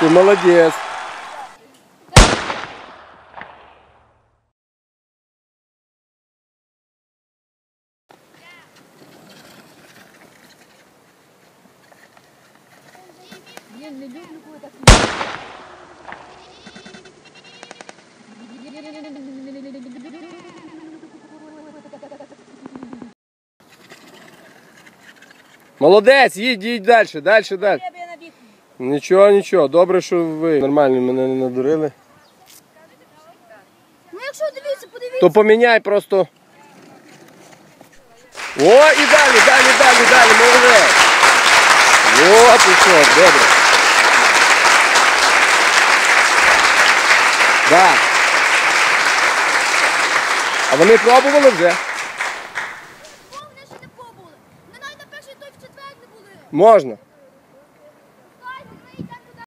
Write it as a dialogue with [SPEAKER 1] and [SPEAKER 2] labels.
[SPEAKER 1] Ти молодець.
[SPEAKER 2] Я не люблю, коли так.
[SPEAKER 1] Молодець, їдь, їдь далі, далі, далі. Нічого, нічого. Добре, що ви нормально мене не надурили.
[SPEAKER 2] Ну якщо дивіться, подивіться.
[SPEAKER 1] То поміняй просто. О, і далі, далі, далі, далі, молодець. О, що, добре. Да. А вони пробували вже? Можна.